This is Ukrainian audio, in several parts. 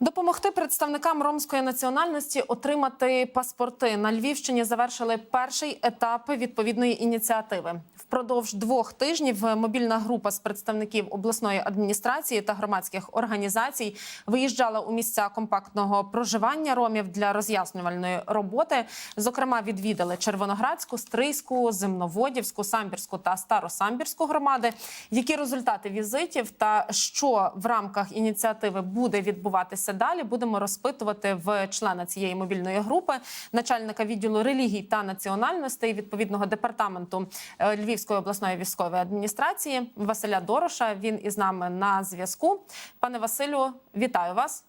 Допомогти представникам ромської національності отримати паспорти на Львівщині завершили перший етап відповідної ініціативи. Впродовж двох тижнів мобільна група з представників обласної адміністрації та громадських організацій виїжджала у місця компактного проживання ромів для роз'яснювальної роботи. Зокрема, відвідали Червоноградську, Стрийську, Земноводівську, Самбірську та Старосамбірську громади. Які результати візитів та що в рамках ініціативи буде відбуватися далі? Будемо розпитувати в члена цієї мобільної групи, начальника відділу релігій та національностей відповідного департаменту е, Львівської обласної військової адміністрації Василя Дороша. Він із нами на зв'язку. Пане Василю, вітаю вас.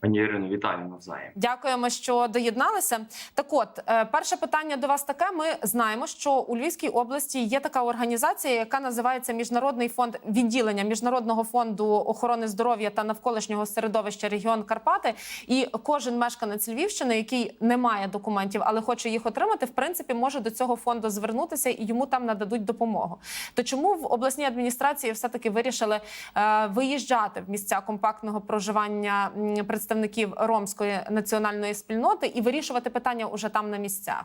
Пані Ірино, вітаю навзаєм. Дякуємо, що доєдналися. Так, от е, перше питання до вас таке. Ми знаємо, що у Львівській області є така організація, яка називається Міжнародний фонд відділення Міжнародного фонду охорони здоров'я та навколишнього середовища регіон Карпати. І кожен мешканець Львівщини, який не має документів, але хоче їх отримати, в принципі, може до цього фонду звернутися і йому там нададуть допомогу. То чому в обласній адміністрації все таки вирішили е, виїжджати в місця компактного проживання м, представників ромської національної спільноти і вирішувати питання уже там на місцях?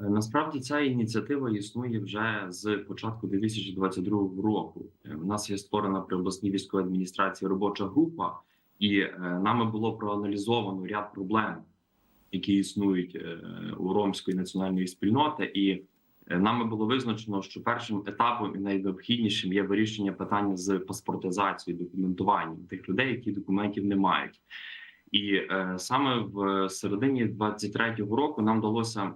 Е, Насправді ця ініціатива існує вже з початку 2022 року. Е, У нас є створена при обласній військовій адміністрації робоча група, і е, нами було проаналізовано ряд проблем, які існують е, у ромської національної спільноти. І е, нами було визначено, що першим етапом і найнеобхіднішим є вирішення питання з паспортизацією, документуванням тих людей, які документів не мають. І е, саме в середині 23-го року нам вдалося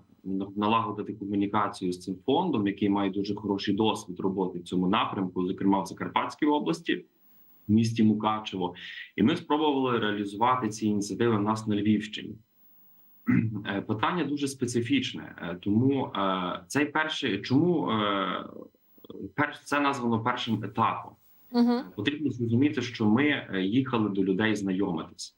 налагодити комунікацію з цим фондом, який має дуже хороший досвід роботи в цьому напрямку, зокрема в Закарпатській області, в місті Мукачево. І ми спробували реалізувати ці ініціативи в нас на Львівщині. Е, Питання дуже специфічне, е, тому е, цей перший чому перш це названо першим етапом. Угу. Потрібно зрозуміти, що ми їхали до людей знайомитись.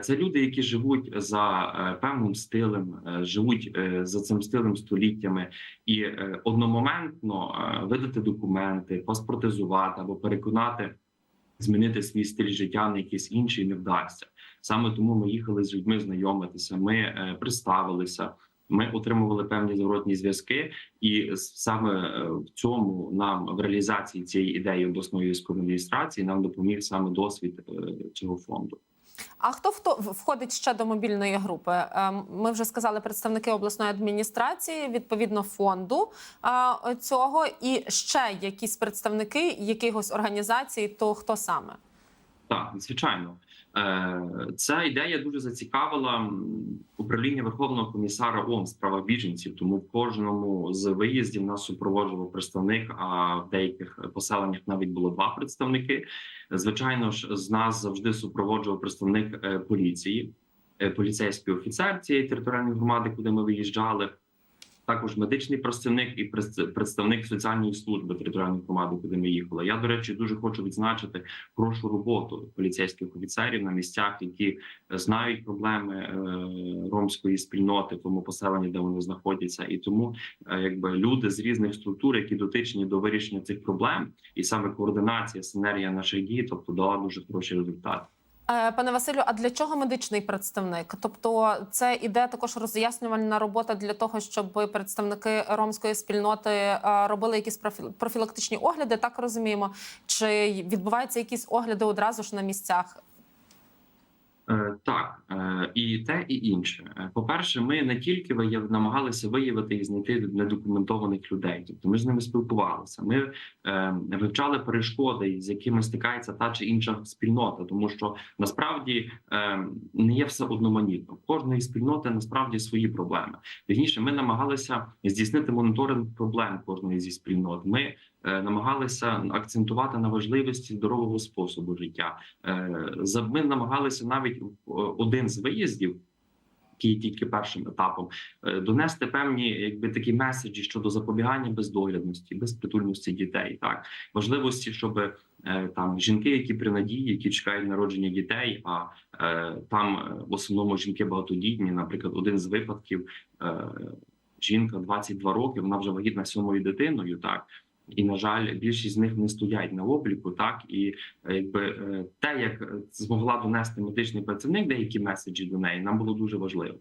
Це люди, які живуть за певним стилем, живуть за цим стилем століттями, і одномоментно видати документи, паспортизувати або переконати змінити свій стиль життя на якийсь інший не вдасться. Саме тому ми їхали з людьми знайомитися. Ми е, представилися. Ми отримували певні зворотні зв'язки, і саме е, в цьому нам в реалізації цієї ідеї обласної військової адміністрації нам допоміг саме досвід е, цього фонду. А хто входить ще до мобільної групи? Ем, Ми вже сказали представники обласної адміністрації, відповідно фонду цього, і ще якісь представники якихось організацій, то хто саме? Так, звичайно, Е, ця ідея дуже зацікавила управління Верховного комісара ООН з права біженців. Тому в кожному з виїздів нас супроводжував представник. А в деяких поселеннях навіть було два представники. Звичайно ж, з нас завжди супроводжував представник е, поліції, е, поліцейський офіцер цієї територіальної громади, куди ми виїжджали. Також медичний представник і представник соціальної служби територіальної громади, куди ми їхали. Я до речі дуже хочу відзначити хорошу роботу поліцейських офіцерів на місцях, які знають проблеми е, ромської спільноти тому поселенні, де вони знаходяться, і тому е, якби люди з різних структур, які дотичні до вирішення цих проблем, і саме координація, синергія наших дій, тобто дала дуже хороші результати. Е, Пане Василю, а для чого медичний представник? Тобто, це іде також роз'яснювальна робота для того, щоб представники ромської спільноти е, робили якісь профі- профілактичні огляди, так розуміємо? Чи відбуваються якісь огляди одразу ж на місцях? Так, е, і те, і інше. Е, По-перше, ми не тільки намагалися виявити і знайти недокументованих людей, тобто ми з ними спілкувалися. Ми е, вивчали перешкоди, з якими стикається та чи інша спільнота, тому що насправді не є все одноманітно. Кожної спільноти насправді свої проблеми. Вірніше, ми намагалися здійснити моніторинг проблем кожної зі спільнот. Ми намагалися акцентувати на важливості здорового способу життя. Е, Ми намагалися навіть е, один з виїздів, який тільки першим етапом, е, донести певні якби такі меседжі щодо запобігання бездоглядності, безпритульності дітей. Так важливості, щоб е, там жінки, які при надії, які чекають народження дітей. А е, там е, в основному жінки багатодітні. Наприклад, один з випадків. Е, Жінка 22 роки, вона вже вагітна сьомою дитиною. Так І на жаль, більшість з них не стоять на обліку. Так і е, якби е, те, як змогла донести медичний працівник, деякі меседжі до неї, нам було дуже важливо.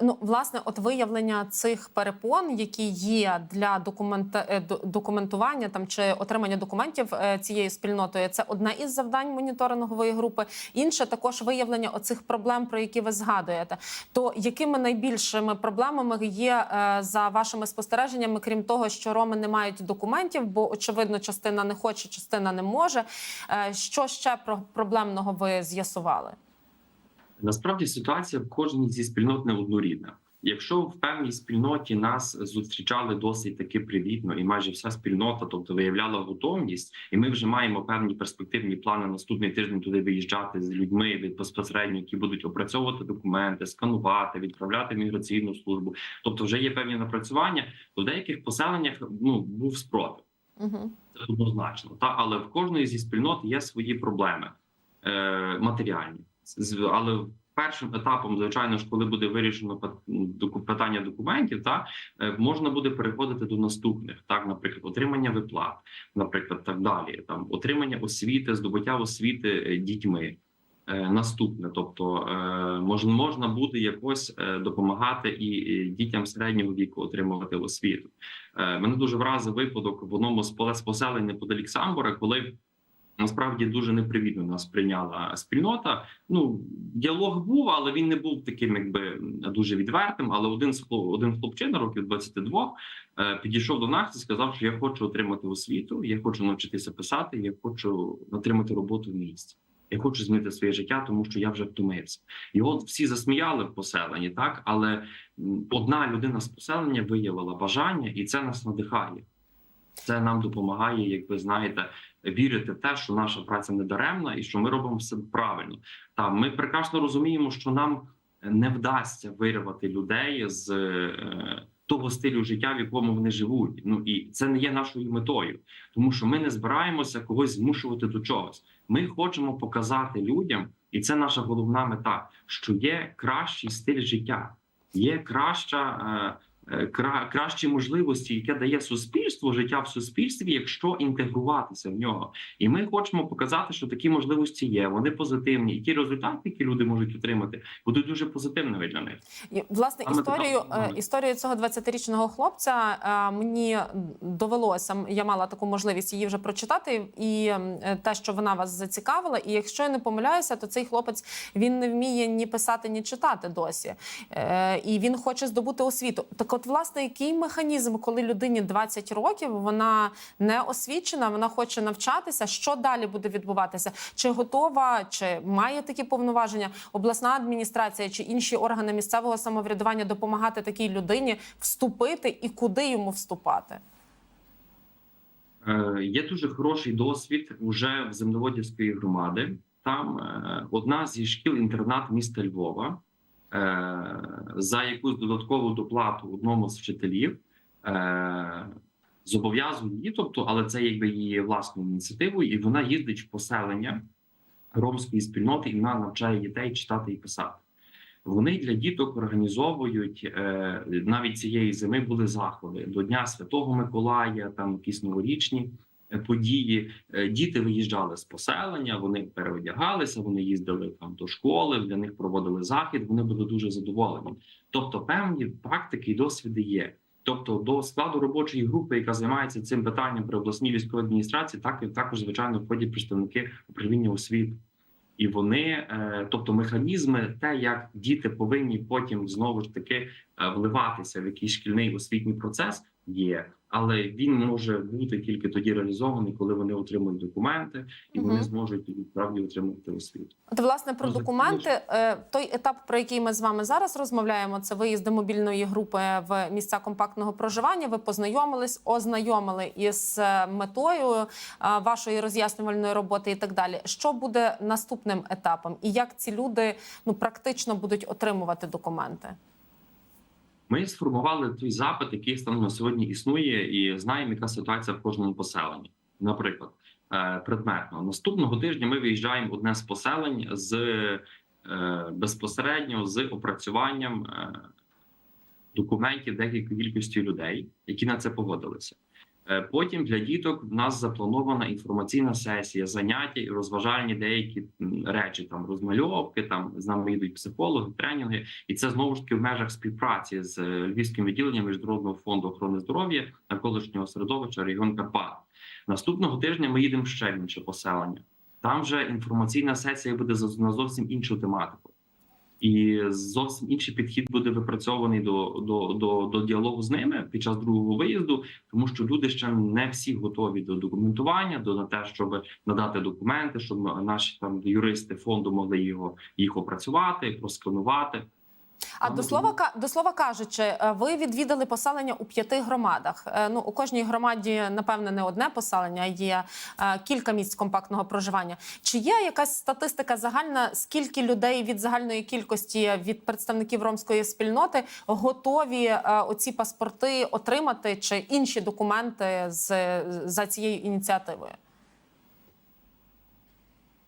Ну, власне, от виявлення цих перепон, які є для документа е, документування там чи отримання документів е, цією спільнотою, це одне із завдань моніторингової групи. Інше також виявлення оцих проблем, про які ви згадуєте. То якими найбільшими проблемами є е, за вашими спостереженнями, крім того, що роми не мають документів, бо очевидно, частина не хоче, частина не може. Що ще про проблемного ви з'ясували? Насправді ситуація в кожній зі спільнот не однорідна. Якщо в певній спільноті нас зустрічали досить таки привітно, і майже вся спільнота, тобто виявляла готовність, і ми вже маємо певні перспективні плани наступний тиждень туди виїжджати з людьми від безпосередньо, які будуть опрацьовувати документи, сканувати, відправляти в міграційну службу. Тобто, вже є певні напрацювання. То в деяких поселеннях ну був спротив. Угу. Однозначно, та але в кожної зі спільнот є свої проблеми е, матеріальні. Але першим етапом, звичайно ж, коли буде вирішено пи- питання документів, та е, можна буде переходити до наступних, так, наприклад, отримання виплат, наприклад, так далі, там отримання освіти, здобуття освіти е, дітьми. Е, Наступне, тобто можна можна буде якось допомагати і дітям середнього віку отримувати освіту. Мене дуже вразив випадок в одному з поселень неподалік Самбора, коли насправді дуже непривітно нас прийняла спільнота. Ну діалог був, але він не був таким, якби дуже відвертим. Але один один хлопчина, років 22, е, підійшов до нас і сказав, що я хочу отримати освіту, я хочу навчитися писати, я хочу отримати роботу в місті. Я хочу змінити своє життя, тому що я вже втомився. Його всі засміяли в поселенні, так але одна людина з поселення виявила бажання, і це нас надихає. Це нам допомагає, як ви знаєте, вірити в те, що наша праця не даремна і що ми робимо все правильно. Та ми прекрасно розуміємо, що нам не вдасться вирвати людей з е, того стилю життя, в якому вони живуть. Ну і це не є нашою метою, тому що ми не збираємося когось змушувати до чогось. Ми хочемо показати людям, і це наша головна мета, що є кращий стиль життя, є краща. Е, кращі можливості, яке дає суспільство, життя в суспільстві, якщо інтегруватися в нього. І ми хочемо показати, що такі можливості є. Вони позитивні, і ті результати, які люди можуть отримати, будуть дуже позитивними для них. Власне, Саме історію, така- е, історію цього 20-річного хлопця е, мені довелося. Я мала таку можливість її вже прочитати, і е, те, що вона вас зацікавила. І якщо я не помиляюся, то цей хлопець він не вміє ні писати, ні читати досі. Е, І він хоче здобути освіту. Так, от, власне, який механізм, коли людині 20 років, вона не освічена, вона хоче навчатися. Що далі буде відбуватися? Чи готова, чи має такі повноваження обласна адміністрація чи інші органи місцевого самоврядування допомагати такій людині вступити і куди йому вступати? Е, Є дуже хороший досвід уже в земноводівської громади. Там е, одна зі шкіл інтернат міста Львова за якусь додаткову доплату одному з вчителів е, зобов'язує її, тобто, але це якби її власною ініціативою, і вона їздить в поселення ромської спільноти і вона навчає дітей читати і писати. Вони для діток організовують е, навіть цієї зими були заходи до Дня Святого Миколая, там якісь новорічні е, події. Е, Діти виїжджали з поселення, вони переодягалися, вони їздили там до школи. Для них проводили захід. Вони були дуже задоволені. Тобто, певні практики і досвіди є. Тобто, до складу робочої групи, яка займається цим питанням при обласній військовій адміністрації, так і також звичайно входять представники управління освіти. І вони, е, тобто механізми, те, як діти повинні потім знову ж таки е, вливатися в якийсь шкільний освітній процес, є, але він може бути тільки тоді реалізований, коли вони отримують документи, і вони зможуть тоді справді отримувати освіту. От, власне, про Дуже документи, е, той етап, про який ми з вами зараз розмовляємо, це виїзди мобільної групи в місця компактного проживання. Ви познайомились, ознайомили із е, метою е, вашої роз'яснювальної роботи і так далі. Що буде наступним етапом, і як ці люди ну практично будуть отримувати документи? Ми сформували той запит, який станом на сьогодні існує, і знаємо, яка ситуація в кожному поселенні. Наприклад, е, предметно наступного тижня ми виїжджаємо одне з поселень з е, безпосередньо з опрацюванням е, документів деякої кількості людей, які на це погодилися. Е, Потім для діток в нас запланована інформаційна сесія, заняття і розважальні деякі речі, там розмальовки, там з нами йдуть психологи, тренінги, і це знову ж таки в межах співпраці з е, львівським відділенням міжнародного фонду охорони здоров'я навколишнього середовища регіон Карпат. Наступного тижня ми їдемо ще в інше поселення. Там вже інформаційна сесія буде на зовсім іншу тематику. І зовсім інший підхід буде випрацьований до, до, до, до діалогу з ними під час другого виїзду, тому що люди ще не всі готові до документування, до на те, щоб надати документи, щоб наші там юристи фонду могли його їх опрацювати, просканувати. А до слова до слова кажучи, е, ви відвідали поселення у п'яти громадах. Е, Ну у кожній громаді, напевне, не одне поселення, є е, кілька місць компактного проживання. Чи є якась статистика загальна, скільки людей від загальної кількості від представників ромської спільноти готові оці паспорти отримати чи інші документи з за цією ініціативою?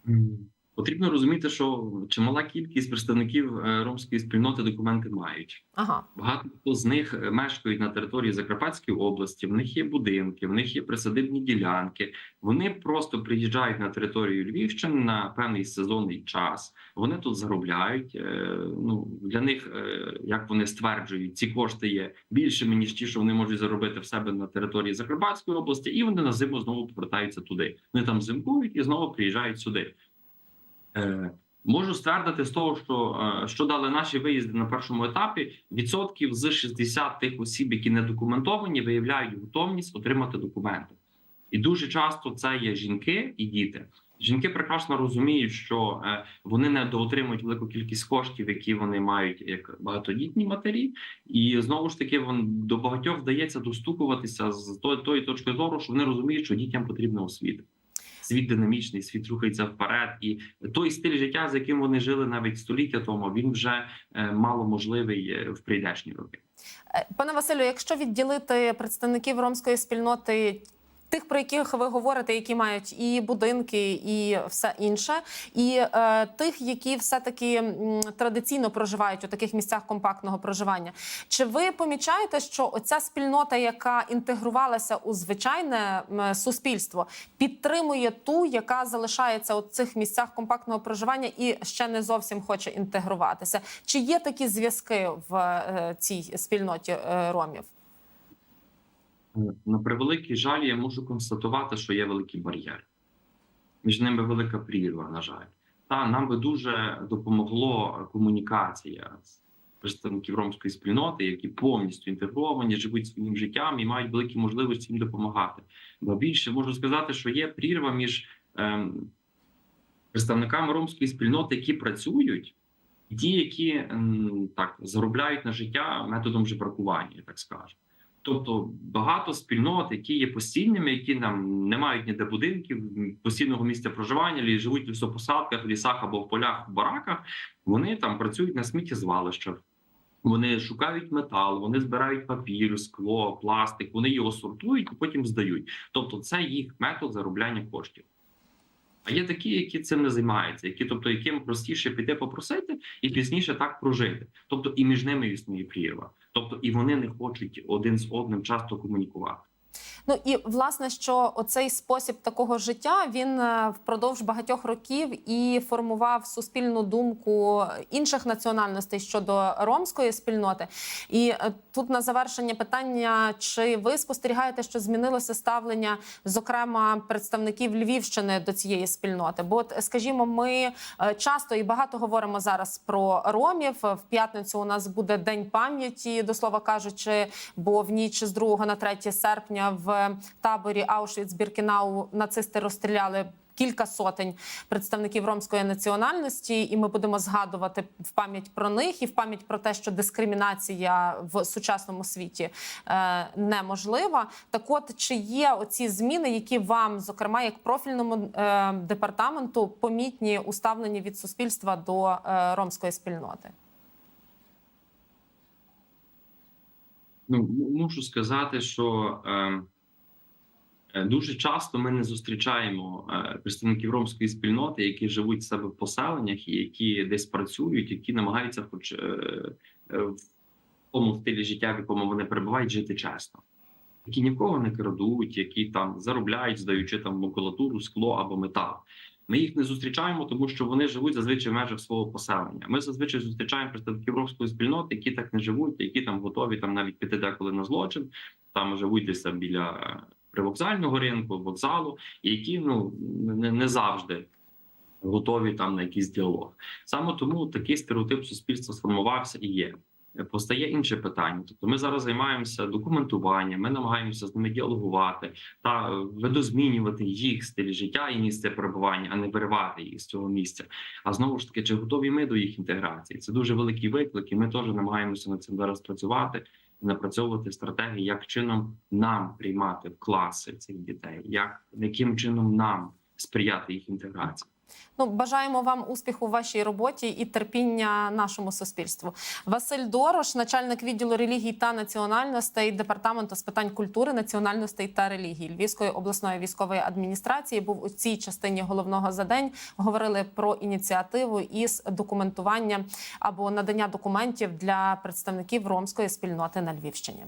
М, Потрібно розуміти, що чимала кількість представників е, ромської спільноти документи мають. Ага. Багато хто з них мешкають на території Закарпатської області. В них є будинки, в них є присадибні ділянки. Вони просто приїжджають на територію Львівщини на певний сезонний час. Вони тут заробляють. Е, Ну для них, е, як вони стверджують, ці кошти є більшими ніж ті, що вони можуть заробити в себе на території Закарпатської області, і вони на зиму знову повертаються туди. Вони там зимкують і знову приїжджають сюди. Е, Можу ствердити з того, що, е, що дали наші виїзди на першому етапі, відсотків з 60 тих осіб, які не документовані, виявляють готовність отримати документи. І дуже часто це є жінки і діти. Жінки прекрасно розуміють, що е, вони не доотримують велику кількість коштів, які вони мають як багатодітні матері, і знову ж таки до багатьох вдається достукуватися з тої точки зору, що вони розуміють, що дітям потрібна освіта. Світ динамічний, світ рухається вперед, і той стиль життя, з яким вони жили навіть століття тому, він вже е, мало можливий е, в прийдешні роки. Е, Пане Василю, якщо відділити представників ромської спільноти. Тих, про яких ви говорите, які мають і будинки, і все інше, і е, тих, які все-таки традиційно проживають у таких місцях компактного проживання. Чи ви помічаєте, що оця спільнота, яка інтегрувалася у звичайне суспільство, підтримує ту, яка залишається у цих місцях компактного проживання і ще не зовсім хоче інтегруватися? Чи є такі зв'язки в е, цій спільноті е, ромів? На превеликий жаль, я можу констатувати, що є великий бар'єр. Між ними велика прірва, на жаль. Та нам би дуже допомогло комунікація з представників ромської спільноти, які повністю інтегровані, живуть своїм життям і мають великі можливості їм допомагати. Бо більше можу сказати, що є прірва між ем, представниками ромської спільноти, які працюють, і ті, які ем, так заробляють на життя методом жебракування, так скажу. Тобто багато спільнот, які є постійними, які нам не мають ніде будинків, постійного місця проживання, живуть в лісопосадках, в лісах або в полях, в бараках. Вони там працюють на сміттєзвалищах. Вони шукають метал, вони збирають папір, скло, пластик. Вони його сортують і потім здають. Тобто, це їх метод заробляння коштів. А є такі, які цим не займаються, які, тобто, яким простіше піти попросити і пізніше так прожити. Тобто, і між ними існує прірва. Тобто, і вони не хочуть один з одним часто комунікувати. Ну і власне, що оцей спосіб такого життя він е, впродовж багатьох років і формував суспільну думку інших національностей щодо ромської спільноти. І е, тут на завершення питання: чи ви спостерігаєте, що змінилося ставлення, зокрема представників Львівщини до цієї спільноти? Бо, от, скажімо, ми е, часто і багато говоримо зараз про ромів. В п'ятницю у нас буде день пам'яті, до слова кажучи, бо в ніч з 2 на 3 серпня в таборі Аушвіц-Біркінау нацисти розстріляли. Кілька сотень представників ромської національності, і ми будемо згадувати в пам'ять про них і в пам'ять про те, що дискримінація в сучасному світі е, неможлива. Так, от чи є оці зміни, які вам, зокрема, як профільному е, департаменту, помітні у ставленні від суспільства до е, ромської спільноти? Ну мушу сказати, що е, дуже часто ми не зустрічаємо е, представників ромської спільноти, які живуть в себе в поселеннях і які десь працюють, які намагаються, хоч е, е, в тому стилі життя, в якому вони перебувають, жити чесно. які ні в кого не крадуть, які там заробляють, здаючи там макулатуру, скло або метал. Ми їх не зустрічаємо, тому що вони живуть зазвичай в межах свого поселення. Ми зазвичай зустрічаємо представників ромської спільноти, які так не живуть, які там готові там навіть піти деколи на злочин, там живуть десь біля е, привокзального ринку, вокзалу, які ну не, не завжди готові там на якийсь діалог. Саме тому такий стереотип суспільства сформувався і є. Постає інше питання. Тобто, ми зараз займаємося документуванням, ми намагаємося з ними діалогувати та видозмінювати їх стиль життя і місце перебування, а не виривати їх з цього місця. А знову ж таки, чи готові ми до їх інтеграції? Це дуже великий виклик, і ми теж намагаємося над цим зараз працювати напрацьовувати стратегії, як чином нам приймати в класи цих дітей, як яким чином нам сприяти їх інтеграції. Ну, бажаємо вам успіху в вашій роботі і терпіння нашому суспільству. Василь Дорош, начальник відділу релігій та національностей департаменту з питань культури, національностей та релігій Львівської обласної військової адміністрації, був у цій частині головного за день. Говорили про ініціативу із документування або надання документів для представників ромської спільноти на Львівщині.